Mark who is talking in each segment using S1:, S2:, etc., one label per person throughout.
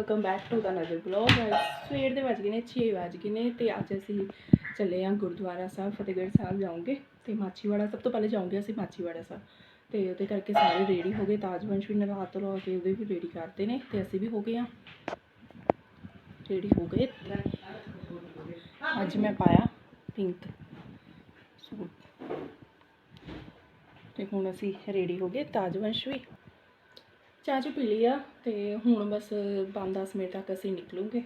S1: Welcome back to ਦਾ ਨਦਰ blog ਸਵੇਰ ਦੇ ਵੱਜ ਗਏ ਨੇ 6 ਵੱਜ ਗਏ ਨੇ ਤੇ ਅੱਜ ਅਸੀਂ ਚੱਲੇ ਹਾਂ ਗੁਰਦੁਆਰਾ ਸਾਹਿਬ, ਫਤਿਹਗੜ੍ਹ ਸਾਹਿਬ ਜਾਵਾਂਗੇ ਤੇ ਮਾਚੀਵਾੜਾ ਸਭ ਤੋਂ ਪਹਿਲੇ ਜਾਵਾਂਗੇ ਅਸੀਂ ਮਾਚੀਵਾੜਾ ਸਾਹਿਬ ਤੇ ਉਹਦੇ ਕਰਕੇ ਸਾਰੇ ਰੈਡੀ ਹੋ ਗਏ, ਤਾਜਵੰਸ਼ ਵੀ ਨਹਾ ਲਾ ਕੇ ਉਹਦੇ ਵੀ ਰੈਡੀ ਕਰਦੇ ਨੇ ਤੇ ਅਸੀਂ ਵੀ ਹੋ ਗਏ ਹਾਂ। ਰੈਡੀ ਹੋ ਗਏ। ਅੱਜ ਮੈਂ ਪਾਇਆ ਪਿੰਕ ਸੂਟ। ਤੇ ਹੁਣ ਅਸੀਂ ਰੈਡੀ ਹੋ ਗਏ, ਤਾਜਵੰਸ਼ ਵੀ। ਚਾਹ ਚੂਹ ਪੀ ਲਈ ਆ ਤੇ ਹੁਣ ਬਸ 5-10 ਮਿੰਟ ਤੱਕ ਅਸੀਂ ਨਿਕਲੂਗੇ।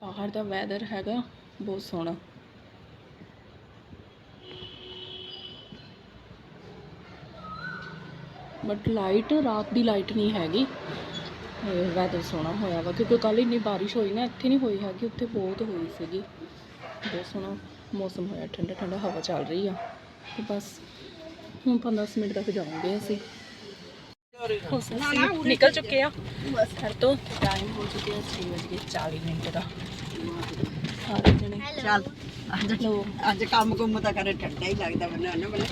S1: ਬਾਹਰ ਦਾ ਵੈਦਰ ਹੈਗਾ, ਬਹੁਤ ਸੋਹਣਾ। ਬਟ ਲਾਈਟ ਰਾਤ ਦੀ ਲਾਈਟ ਨਹੀਂ ਹੈਗੀ। ਵੈਦਰ ਸੋਹਣਾ ਹੋਇਆ ਵਾ, ਕਿਉਂਕਿ ਕੱਲ ਇੰਨੀ ਬਾਰਿਸ਼ ਹੋਈ ਨਾ, ਇੱਥੇ ਨਹੀਂ ਹੋਈ ਹੈਗੀ, ਉੱਥੇ ਬਹੁਤ ਹੋਈ ਸੀਗੀ। ਬਹੁਤ ਸੋਹਣਾ ਮੌਸਮ ਹੋਇਆ ਠੰਡਾ ਠੰਡਾ ਹਵਾ ਚੱਲ ਰਹੀ ਆ। ਤੇ ਬਸ ਹੁਣ 15 ਮਿੰਟ ਤੱਕ ਜਾਵਾਂਗੇ ਅਸੀਂ। ਨਿਕਲ ਚੁੱਕੇ ਆ ਘਰ ਤੋਂ ਟਾਈਮ ਹੋ ਚੁੱਕਿਆ 6:40 ਮਿੰਟ ਦਾ। ਸਾਰੇ ਜਣੇ
S2: ਚੱਲ ਅੱਜ ਅੱਜ ਕੰਮ ਕੁੰਮ ਤਾਂ ਕਰੇ ਠੰਡਾ ਹੀ ਲੱਗਦਾ ਬੰਨਾ ਨਾ ਬਲੇ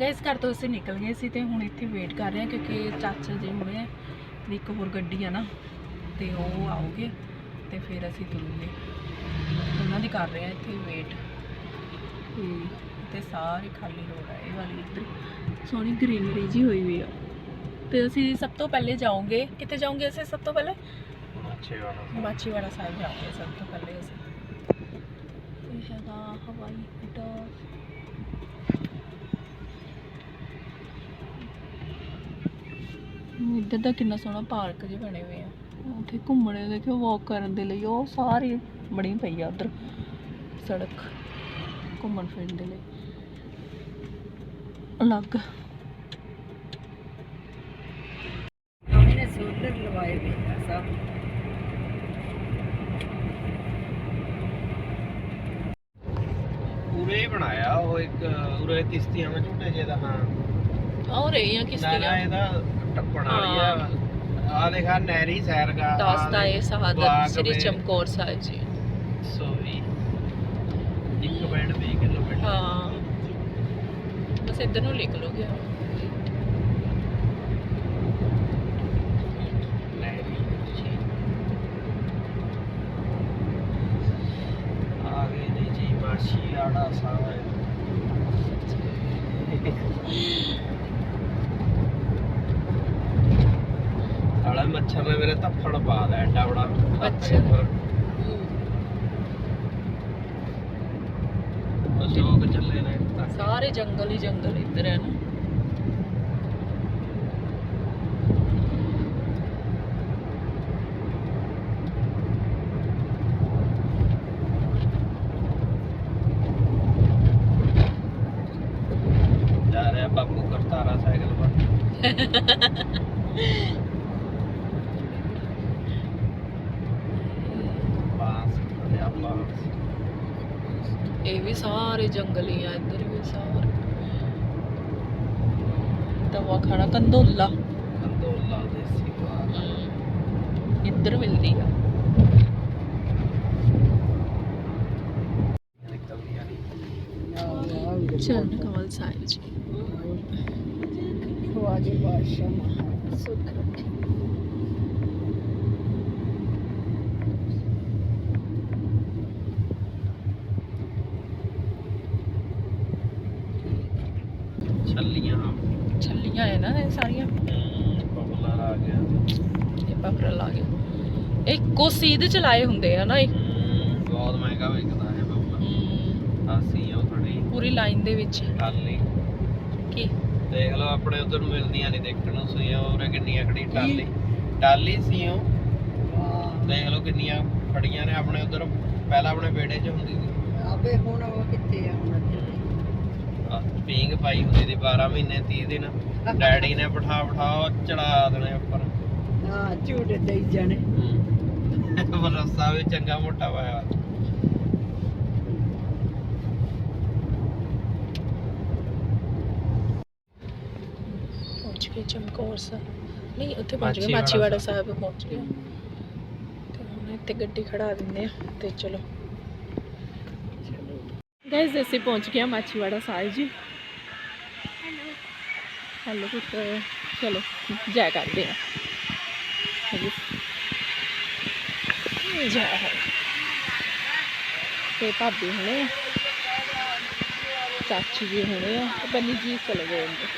S1: ਗਾਇਸ ਘਰ ਤੋਂ ਅਸੀਂ ਨਿਕਲ ਗਏ ਸੀ ਤੇ ਹੁਣ ਇੱਥੇ ਵੇਟ ਕਰ ਰਹੇ ਹਾਂ ਕਿਉਂਕਿ ਚਾਚਾ ਜੀ ਹੁਣੇ ਆ ਤੇ ਇੱਕ ਹੋਰ ਗੱਡੀ ਆ ਨਾ ਤੇ ਉਹ ਆਉਗੇ ਤੇ ਫਿਰ ਅਸੀਂ ਤੁਰਾਂਗੇ। ਉਹਨਾਂ ਦੀ ਕਰ ਰਹੇ ਹਾਂ ਇੱਥੇ ਵੇਟ ਤੇ ਸਾਰੇ ਖਾਲੀ ਰੋਡ ਆ ਇਹ ਵਾਲੀ ਇੱਧਰ। ਸੋਹਣੀ ਗ੍ਰੀਨਰੀ ਜੀ ਹੋਈ ਹੋਈ ਆ। ਤੇ ਅਸੀਂ ਸਭ ਤੋਂ ਪਹਿਲੇ ਜਾਵਾਂਗੇ ਕਿੱਥੇ ਜਾਵਾਂਗੇ ਅਸੀਂ ਸਭ ਤੋਂ ਪਹਿਲੇ? ਮਾਚੀਵਾੜਾ ਸਾਹਿਬ। ਜਾਵਾਂਗੇ ਸਭ ਤੋਂ ਪਹਿਲੇ ਅਸੀਂ। ਇਹ ਹੈਗਾ ਹਵਾਈ ਅੱਡਾ। ਇੱਧਰ ਦਾ ਕਿੰਨਾ ਸੋਹਣਾ ਪਾਰਕ ਜਿਹੇ ਬਣੇ ਹੋਏ ਆ। ਉੱਥੇ ਘੁੰਮਣੇ ਦੇਖਿਓ ਵਾਕ ਕਰਨ ਦੇ ਲਈ। ਉਹ ਸਾਰੀ ਬਣੀ ਪਈ ਆ ਉਧਰ ਸੜਕ ਘੁੰਮਣ ਫਿਰਨ ਦੇ ਲਈ। ਅਲੱਗ।
S2: ਸੋਲਰ ਲਵਾਏ ਵੇ ਆ ਸਭ
S3: ਪੂਰੇ ਬਣਾਇਆ ਉਹ ਇੱਕ ਉਰੇ ਕਿਸ਼ਤੀਆਂ ਵਿੱਚ ਝੂਟੇ ਜੇ ਦਾ ਹਾਂ।
S1: ਆ ਰਹੀ ਆ
S3: ਨਾ ਨਾ
S1: ਕਿਸ਼ਤੀਆਂ
S3: ਇਹਦਾ ਟੱਪਣ ਵਾਲੀ ਆ। ਆ ਦੇਖਾ ਨਹਿਰੀ ਸੈਰ ਦਾ
S1: ਦਾਸਤਾ ਇਹ ਸ਼ਹਾਦਤ ਸ੍ਰੀ ਚਮਕੌਰ ਸਾਹਿਬ ਜੀ।
S3: ਸੋ ਵੀ ਇੱਕ ਬੈਂਡ 20 ਕਿਲੋਮੀਟਰ।
S1: ਹਾਂ। ਬਸ ਇੱਧਰ ਨੂੰ ਲਿਖ ਲੋਗੇ
S3: ਨਹਿਰੀ ਆਗੇ ਜੀ ਜੀ ਮਾਸ਼ੀ ਆੜਾ ਸਾਹਿਬ ਸਾਲਾ ਮੱਛਰ ਨੇ ਮੇਰੇ ਧੱਫੜ ਪਾ ਲਿਆ ਐਡਾ ਬੜਾ
S1: ਅੱਛਾ।
S3: ਅਸ਼ੋਕ ਚੱਲੇ ਨੇ ਤੱਕ
S1: ਸਾਰੇ ਜੰਗਲ ਹੀ ਜੰਗਲ ਇੱਧਰ ਹੈ ਨਾ।
S3: ਜਾ ਰਿਹਾ ਬਾਪੂ ਕਰਤਾਰਾ ਸਾਈਕਲ ਪਰ ਬਾਸ ਖੜਿਆ ਬਾਸ
S1: ਇਹ ਵੀ ਸਾਰੇ ਜੰਗਲ ਆ ਇੱਧਰ ਵੀ ਸਾਰੇ। ਤਵਾ ਖਾਣਾ ਕੰਦੋਲਾ।
S3: ਕੰਦੋਲਾ ਦੇਸੀ
S1: ਹਮ, ਇੱਧਰ ਮਿਲਦੀ ਆ। ਚਰਨ ਕਮਲ ਸਾਹਿਬ ਜੀ।
S2: ਖਵਾਜੇ ਬਾਦਸ਼ਾਹ ਮਹਾ
S1: ਸੁਖ ਰੱਖੇ।
S3: ਛੱਲੀਆਂ
S1: ਹੈ ਨਾ ਇਹ ਸਾਰੀਆਂ।
S3: ਪਪੂਲਰ ਆ ਗਿਆ
S1: ਇਹ ਲਾ ਗਏ ਇਹ ਇੱਕੋ ਸੀਧ ਚ ਲਾਏ ਹੁੰਦੇ ਆ ਨਾ ਇਹ।
S3: ਬਹੁਤ ਮਹਿੰਗਾ ਵਿਕਦਾ ਹੈ ਪਪੂਲਰ
S1: ਹਮ,
S3: ਆਸੀ ਉਹ ਖੜੀ
S1: ਪੂਰੀ ਲਾਈਨ ਦੇ ਵਿੱਚ।
S3: ਟਾਲੀ।
S1: ਕੀ?
S3: ਦੇਖ ਲਓ ਆਪਣੇ ਉਧਰ ਮਿਲਦੀਆਂ ਨਹੀਂ ਦੇਖਣ ਨੂੰ। ਸੀ ਉਰੇ ਕਿੰਨੀਆਂ ਖੜੀ ਟਾਲੀ। ਟਾਲੀ ਸੀ ਉਹ ਦੇਖ ਲਓ ਕਿੰਨੀਆਂ ਖੜੀਆਂ ਨੇ ਆਪਣੇ ਉਧਰ। ਪਹਿਲਾਂ ਆਪਣੇ ਬੇੜੇ 'ਚ ਹੁੰਦੀ ਸੀ।
S2: ਆਪੇ ਹੁਣ ਉਹ ਕਿੱਥੇ ਆ ਹੁਣ
S3: ਪੀਂਗ ਪਾਈ ਹੁੰਦੀ ਸੀ 12 ਮਹੀਨੇ 30 ਦਿਨ। ਡੈਡੀ ਨੇ ਬਿਠਾ ਬਿਠਾ ਉਹ ਚੜਾ ਦੇਣੇ ਉੱਪਰ।
S2: ਹਾਂ ਝੂਟੇ ਦੇਈ ਜਾਣੇ।
S3: ਰਸਤਾ ਵੀ ਚੰਗਾ ਮੋਟਾ ਪਾਇਆ।
S1: ਪਹੁੰਚ ਗਏ ਚਮਕੌਰ ਸਾਹਿਬ। ਨਹੀਂ ਉੱਥੇ ਪਹੁੰਚ ਗਏ
S3: ਮਾਛੀਵਾੜਾ
S1: ਸਾਹਿਬ ਪਹੁੰਚ ਗਏ। ਤੇ ਹੁਣ ਇੱਥੇ ਗੱਡੀ ਖੜਾ ਦਿੰਦੇ ਆ ਤੇ ਚਲੋ। ਗਾਇਸ ਅਸੀਂ ਪਹੁੰਚ ਗਏ ਹਾਂ ਮਾਛੀਵਾੜਾ ਸਾਹਿਬ ਜੀ ਹੈਲੋ ਹੈਲੋ ਪੁੱਤ ਚਲੋ ਜੈ ਕਰਦੇ ਆ ਜਾ ਤੇ ਭਾਬੀ ਹੁਣੇ। ਚਾਚੀ ਜੀ ਹੁਣੇ ਆ ਤੇ ਬੰਨੀ ਜੀ ਚਲੇ ਗਏ ਅੰਦਰ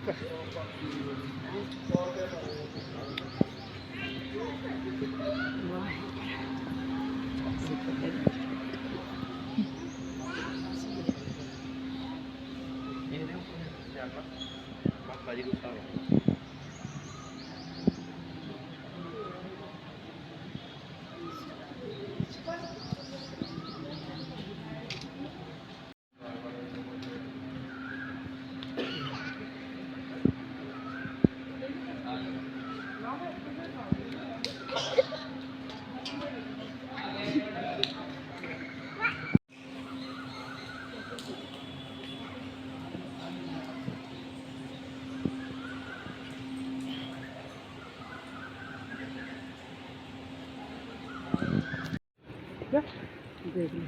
S2: ਸਿੱਖ
S3: ਇਹਦੇ ਉੱਪਰ ਜਾਣਾ ਬਾਬਾ ਜੀ ਗੁੱਸਾ ਹੋ
S2: ਦੇਖ ਲਈ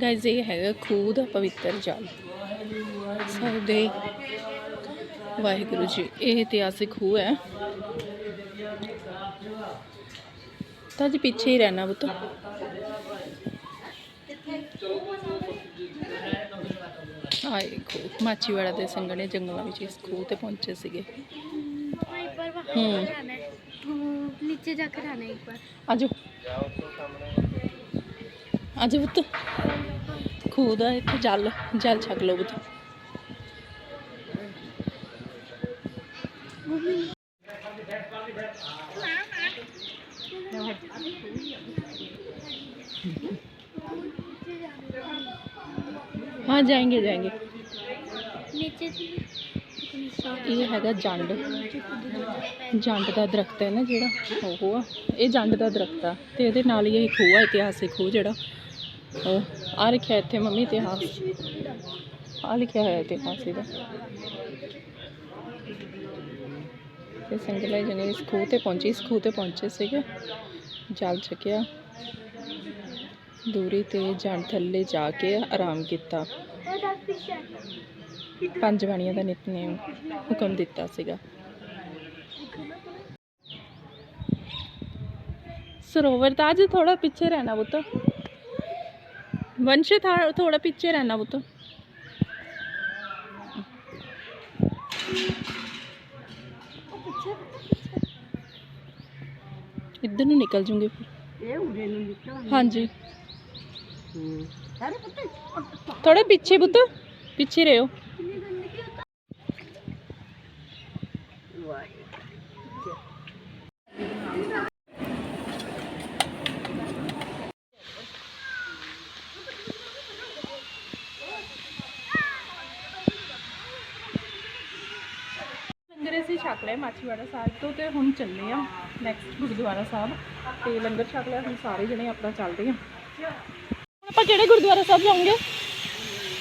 S1: ਗਾਇਜ਼ ਇਹ ਹੈਗਾ ਖੂਹ ਦਾ ਪਵਿੱਤਰ ਜਲ। ਸਾਡੇ ਵਾਹਿਗੁਰੂ ਜੀ, ਇਹ ਇਤਿਹਾਸਿਕ ਖੂਹ ਹੈ। ਤਾਂ ਜੀ ਪਿੱਛੇ ਹੀ ਰਹਿਣਾ ਬੁੱਤ ਆਏ ਖੂਹ ਮਾਚੀਵਾੜਾ ਦੇ ਸੰਗਣੇ ਜੰਗਲਾਂ ਵਿੱਚ ਇਸ ਖੂਹ ਤੇ ਪਹੁੰਚੇ ਸੀਗੇ
S4: एक बार वहाँ
S1: हम्म।
S4: पर जाना है तो नीचे जाकर आना है एक बार
S1: ਆਜੋ
S3: ਜਾਓ ਤੋਂ ਸਾਹਮਣੇ
S1: ਆਜੋ ਬੁੱਤ ਖੂਹ ਦਾ ਇੱਥੇ ਜਲ ਜਲ ਛਕ ਲਓ ਬੁੱਤ हाँ जाएंगे जाएंगे ਇਹ ਹੈਗਾ ਜੰਡ। ਜੰਡ ਦਾ ਦਰਖਤ ਹੈ ਨਾ ਜਿਹੜਾ? ਉਹ ਆ। ਇਹ ਜੰਡ ਦਾ ਦਰਖਤ ਆ ਤੇ ਇਹਦੇ ਨਾਲ ਹੀ ਇਹ ਖੂਹ ਆ ਇਤਿਹਾਸਿਕ ਖੂਹ ਜਿਹੜਾ। ਆ ਲਿਖਿਆ ਇੱਥੇ ਮੰਮੀ ਇਤਿਹਾਸ। ਆ ਲਿਖਿਆ ਹੋਇਆ ਇਤਿਹਾਸ ਇਹਦਾ। ਤੇ ਸੰਗਲਾ ਜਨੇ ਇਸ ਖੂਹ ਤੇ ਪਹੁੰਚੀ। ਇਸ ਖੂਹ ਤੇ ਪਹੁੰਚੇ ਸੀਗੇ। ਜਲ ਚੁੱਕਿਆ ਦੂਰੀ ਤੇ ਜੰਡ ਥੱਲੇ ਜਾ ਕੇ ਆਰਾਮ ਕੀਤਾ। ਪੰਜ ਬਾਣੀਆਂ ਦਾ ਨਿਤਨੇਮ ਹੁਕਮ ਦਿੱਤਾ ਸੀਗਾ। ਸਰੋਵਰ ਤਾਂ ਅੱਜ ਥੋੜਾ ਪਿੱਛੇ ਰਹਿਣਾ ਬੁੱਤ ਵੰਸ਼ ਥੋੜਾ ਪਿੱਛੇ ਰਹਿਣਾ ਬੁੱਤ ਇੱਧਰ ਨੂੰ ਨਿਕਲ ਜੂਗੇ ਫਿਰ। ਹਾਂਜੀ। ਥੋੜੇ ਪਿੱਛੇ ਬੁੱਤ ਪਿੱਛੇ ਰਹੋ ਲੰਗਰ ਅਸੀਂ ਛਕ ਲਿਆ ਮਾਛੀਵਾੜਾ ਸਾਹਿਬ ਤੋਂ ਤੇ ਹੁਣ ਚੱਲੇ ਆ ਨੈਕਸਟ ਗੁਰਦੁਆਰਾ ਸਾਹਿਬ। ਤੇ ਲੰਗਰ ਛਕ ਲਿਆ, ਹੁਣ ਸਾਰੇ ਜਣੇ ਆਪਣਾ ਚੱਲਦੇ ਆ ਹੁਣ ਆਪਾਂ ਕਿਹੜੇ ਗੁਰਦੁਆਰਾ ਸਾਹਿਬ ਜਾਵਾਂਗੇ?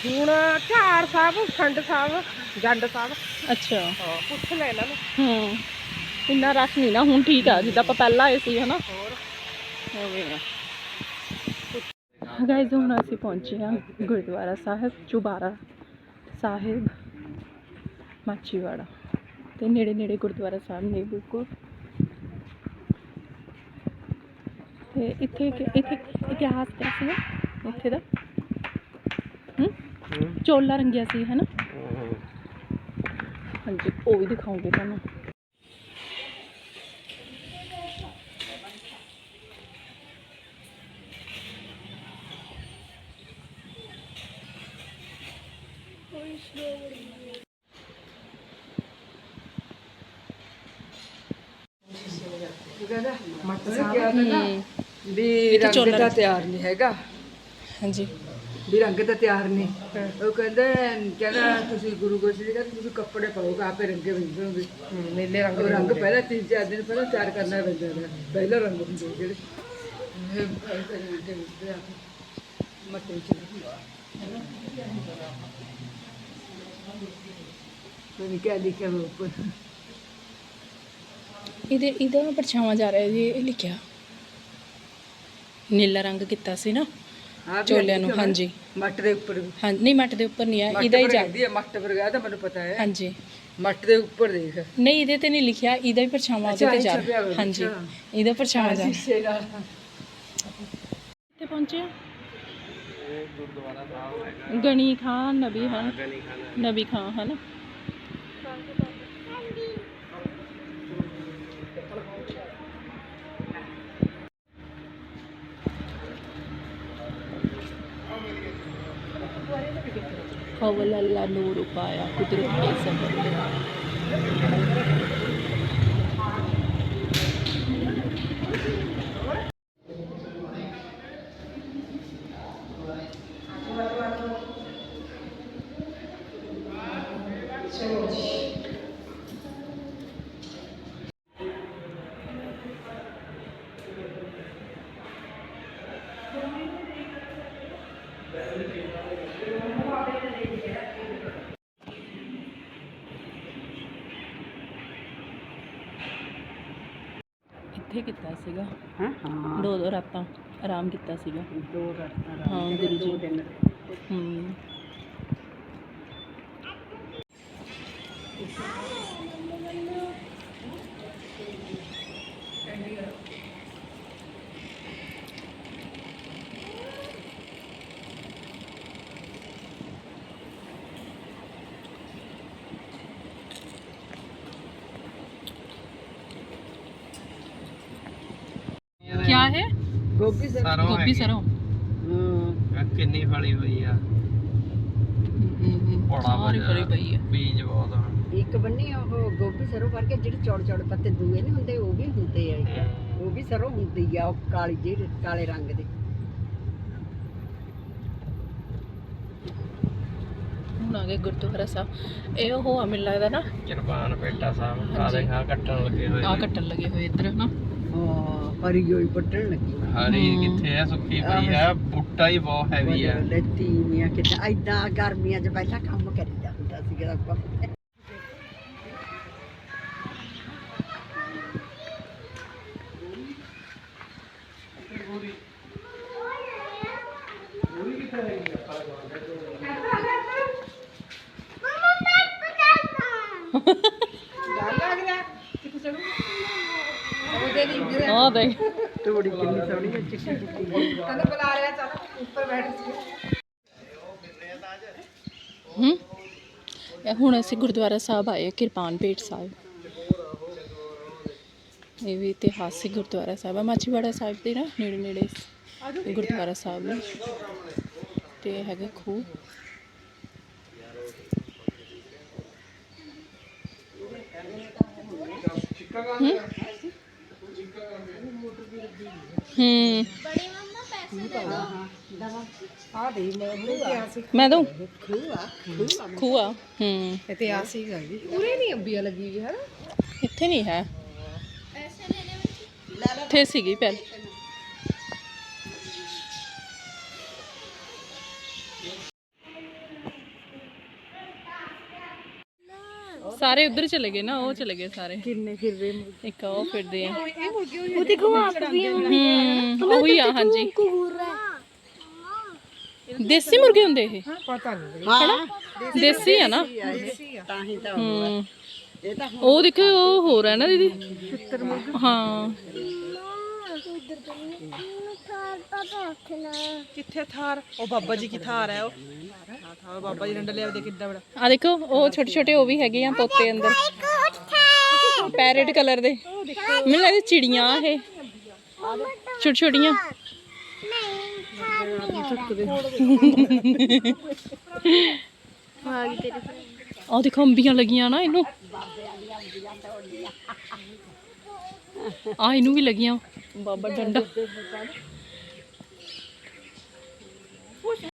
S2: ਹੁਣ ਝਾੜ ਸਾਹਿਬ, ਖੰਡ ਸਾਹਿਬ, ਜੰਡ ਸਾਹਿਬ।
S1: ਅੱਛਾ।
S2: ਹਾਂ ਪੁੱਛ ਲੈ ਇਹਨਾਂ ਨੂੰ।
S1: ਹੂੰ। ਇੰਨਾ ਰਸ਼ ਨਹੀਂ ਨਾ ਹੁਣ ਠੀਕ ਆ ਜਿੱਦਾਂ ਆਪਾਂ ਪਹਿਲਾਂ ਆਏ ਸੀ ਹਨਾ। ਹੋਵੇ ਆ। ਗਾਇਜ਼ ਹੁਣ ਅਸੀਂ ਪਹੁੰਚੇ ਹਾਂ ਗੁਰਦੁਆਰਾ ਸਾਹਿਬ ਚੁਬਾਰਾ ਸਾਹਿਬ ਮਾਚੀਵਾੜਾ ਤੇ ਨੇੜੇ ਨੇੜੇ ਗੁਰਦੁਆਰਾ ਸਾਹਿਬ ਨੇ ਬਿਲਕੁਲ। ਤੇ ਇੱਥੇ ਇੱਥੇ ਇਤਿਹਾਸ ਸੀ ਇੱਥੇ ਦਾ। ਹੂੰ। ਚੋਲਾ ਰੰਗਿਆ ਸੀ ਹਨਾ? ਹਾਂਜੀ ਉਹ ਵੀ ਦਿਖਾਉਂਗੇ ਤੁਹਾਨੂੰ।
S5: ਵੀ ਰੰਗ ਤਾਂ ਤਿਆਰ ਨਹੀਂ ਹੈਗਾ।
S1: ਹਾਂਜੀ।
S5: ਵੀ ਰੰਗ ਤਾਂ ਤਿਆਰ ਨਹੀਂ ਉਹ ਕਹਿੰਦੇ ਕਹਿੰਦਾ ਤੁਸੀਂ ਗੁਰੂ ਗੋਬਿੰਦ ਸਿੰਘ ਜੀ ਕਹਿੰਦੇ ਤੁਸੀਂ ਕੱਪੜੇ ਪਾਓ ਆਪੇ ਰੰਗੇ ਬੰਦੋਗੇ
S2: ਨੀਲੇ ਰੰਗ
S5: ਉਹ ਰੰਗ ਪਹਿਲਾਂ ਤਿੰਨ ਚਾਰ ਦਿਨ ਪਹਿਲਾਂ ਤਿਆਰ ਕਰਨਾ ਪੈਂਦਾ ਹੈ ਪਹਿਲਾ ਰੰਗ ਹੁੰਦੇ ਜਿਹੜੇ। ਮੱਟੇ ਚ ਕੋਈ ਕਿਹਾ ਲਿਖਿਆ ਹੋਇਆ ਉੱਪਰ?
S1: ਇਹਦੇ ਇਹਦਾ ਪਰਛਾਵਾਂ ਜਾ ਰਿਹਾ ਜੀ ਇਹ ਲਿਖਿਆ। ਨੀਲਾ ਰੰਗ ਕੀਤਾ ਸੀ ਨਾ। ਚੋਲਿਆਂ ਨੂੰ। ਹਾਂਜੀ।
S5: ਮੱਟ ਦੇ ਉੱਪਰ ਵੀ।
S1: ਹਾਂ ਨਹੀਂ ਮੱਟ ਦੇ ਉੱਪਰ ਨਹੀਂ ਆ ਇਹਦਾ ਹੀ ਜਾ
S5: ਹੈਗੀ ਹੈ, ਮੱਟ ਪਰ ਗਿਆ ਤਾਂ ਮੈਨੂੰ ਪਤਾ ਹੈ।
S1: ਹਾਂਜੀ।
S5: ਮੱਟ ਦੇ ਉੱਪਰ ਦੇਖ।
S1: ਨਹੀਂ ਇਹਦੇ ਤੇ ਨਹੀਂ ਲਿਖਿਆ ਇਹਦਾ ਹੀ ਪਰਛਾਵਾਂ ਉਹਦੇ ਤੇ ਜਾ ਹਾਂਜੀ। ਇਹਦਾ ਪਰਛਾਵਾਂ ਜਾ ਤੇ ਪਹੁੰਚੇ ਆ?
S3: ਇਹ ਗੁਰਦੁਆਰਾ ਸਾਹਿਬ ਹੈਗਾ।
S1: ਗਣੀ ਖਾਨ ਨਬੀ ਹਾਂ।
S3: ਖਾਨਾ।
S1: ਨਬੀ ਖਾਨ ਹਨਾ? ਕਵਲ ਅੱਲਾ ਨੂਰ ਪਾਇਆ ਕੁਦਰਤ ਕੇ ਕੀਤਾ ਸੀਗਾ।
S5: ਹਾਂ? ਹਾਂ।
S1: ਦੋ ਦੋ ਰਾਤਾਂ ਆਰਾਮ ਕੀਤਾ ਸੀਗਾ।
S5: ਦੋ
S1: ਹਾਂ ਗੁਰੂ ਜੀ।
S5: ਦਿਨ।
S1: ਹੂੰ। ਕਿਆ ਹੈ?
S5: ਗੋਭੀ ਸਰ
S3: ਸਰੋਂ
S1: ਗੋਭੀ
S3: ਹੈਗੀ। ਸਰੋਂ। ਕਿੰਨੀ ਫਲੀ ਹੋਈ ਆ। ਬੜਾ
S1: ਸਾਰੀ ਪਈ ਹੈ
S3: ਬੀਜ ਬਹੁਤ ਆ।
S2: ਇੱਕ ਬੰਨੀ ਉਹ ਗੋਭੀ ਸਰੋਂ ਕਰਕੇ ਜਿਹੜੇ ਚੌੜ ਚੌੜ ਪੱਤੇ ਦੂਏ ਨਹੀਂ ਹੁੰਦੇ ਉਹ ਵੀ ਹੁੰਦੇ ਆ ਇੱਕ। ਉਹ ਵੀ ਸਰੋਂ ਹੁੰਦੀ ਆ ਉਹ ਕਾਲੀ
S1: ਮੈਨੂੰ ਲੱਗਦਾ ਨਾ।
S3: ਕਿਰਪਾਨ ਕੱਟਣ ਲੱਗੇ
S1: ਕੱਟਣ ਲੱਗੇ ਹੋਏ
S5: ਹਾਂ ਹਰੀ ਹੋਈ ਪੱਟਣ ਲੱਗੀ।
S3: ਹਰੀ। ਕਿੱਥੇ ਆ? ਸੁੱਕੀ ਪਈ ਆ। ਬੂਟਾ ਹੀ ਬਹੁਤ ਹੈਵੀ ਆ।
S2: ਲੈਤੀ ਮੀਆਂ ਕਿਤੇ ਐਦਾਂ ਗਰਮੀਆਂ 'ਚ ਪਹਿਲਾਂ ਕੰਮ ਕਰੀਦਾ ਹੁੰਦਾ ਸੀਗਾ ਆਪਾਂ।
S1: ਆ ਦੇਖ।
S5: ਤੋੜੀ ਕਿੰਨੀ ਸੋਹਣੀ ਹੈ ਚਿੱਟੀ ਚਿੱਟੀ। ਕਹਿੰਦਾ ਬੁਲਾ ਰਿਹਾ ਚੱਲ ਉੱਪਰ ਬੈਠ ਸੀ
S1: ਹੂੰ? ਇਹ ਹੁਣ ਅਸੀਂ ਗੁਰਦੁਆਰਾ ਸਾਹਿਬ ਆਏ ਹਾਂ, ਕਿਰਪਾਨ ਪੇਟ ਸਾਹਿਬ। ਇਹ ਵੀ ਇਤਿਹਾਸਿਕ ਗੁਰਦੁਆਰਾ ਸਾਹਿਬ ਹੈ ਮਾਚੀਵਾੜਾ ਸਾਹਿਬ ਦੇ ਨਾ ਨੇੜੇ ਨੇੜੇ ਇਹ ਗੁਰਦੁਆਰਾ ਸਾਹਿਬ ਨੇ ਤੇ ਹੈਗਾ ਖੂਹ। ਹੂੰ?
S2: ਮੈਂ
S1: ਉਹਨੇ ਦੂੰ
S2: ਖੂਆ ਖੂਆ
S1: ਹੂੰ।
S2: ਤੇ ਆ ਗਈ ਉਰੇ ਨਹੀਂ ਅੰਬੀਆਂ ਲੱਗੀ ਹੋਈ ਹੈ
S1: ਇੱਥੇ ਨਹੀਂ ਹੈ।
S4: ਪੈਸੇ ਲੈਣੇ
S1: ਇੱਥੇ ਸੀਗੀ ਪਹਿਲੇ। ਸਾਰੇ ਉਧਰ ਚਲੇ ਗਏ ਨਾ ਉਹ ਚਲੇ ਗਏ ਸਾਰੇ।
S5: ਕਿੰਨੇ ਫਿਰ ਰਹੇ
S1: ਇੱਕ ਉਹ ਫਿਰਦੇ ਆ।
S4: ਉਹ ਦੇਖੋ ਆਪ ਵੀ
S1: ਹੂੰ ਉਹੀ ਆ ਹਾਂਜੀ। ਦੇਸੀ ਮੁਰਗੇ ਹੁੰਦੇ ਇਹ?
S5: ਪਤਾ ਨਹੀਂ।
S2: ਹਾਂ।
S1: ਦੇਸੀ ਆ ਨਾ? ਉਹ ਦੇਖੋ ਉਹ ਹੋਰ ਹੈ ਨਾ ਦੀਦੀ। ਹਾਂ।
S6: ਕਿੱਥੇ ਥਾਰ? ਉਹ ਬਾਬਾ ਜੀ ਕੀ ਥਾਰ ਹੈ ਉਹ? ਥਾਰ ਬਾਬਾ ਜੀ ਡੰਡਾ ਲਿਆ ਦੇ ਕਿੱਡਾ ਬੜਾ
S1: ਆ ਦੇਖੋ, ਉਹ ਛੋਟੇ ਛੋਟੇ ਉਹ ਵੀ ਹੈਗੇ ਆ ਤੋਤੇ ਅੰਦਰ। ਪੈਰਟ ਕਲਰ ਦੇ। ਮੈਨੂੰ ਲੱਗਦਾ ਚਿੜੀਆਂ ਇਹ। ਛੋਟੀ ਛੋਟੀਆਂ। ਆ
S2: ਦੇਖੋ, ਅੰਬੀਆਂ ਲੱਗੀਆਂ ਨਾ ਇਹਨੂੰ। ਆ ਇਹਨੂੰ ਵੀ ਲੱਗੀਆਂ। ਬਾਬਾ ਡੰਡਾ। пофиг.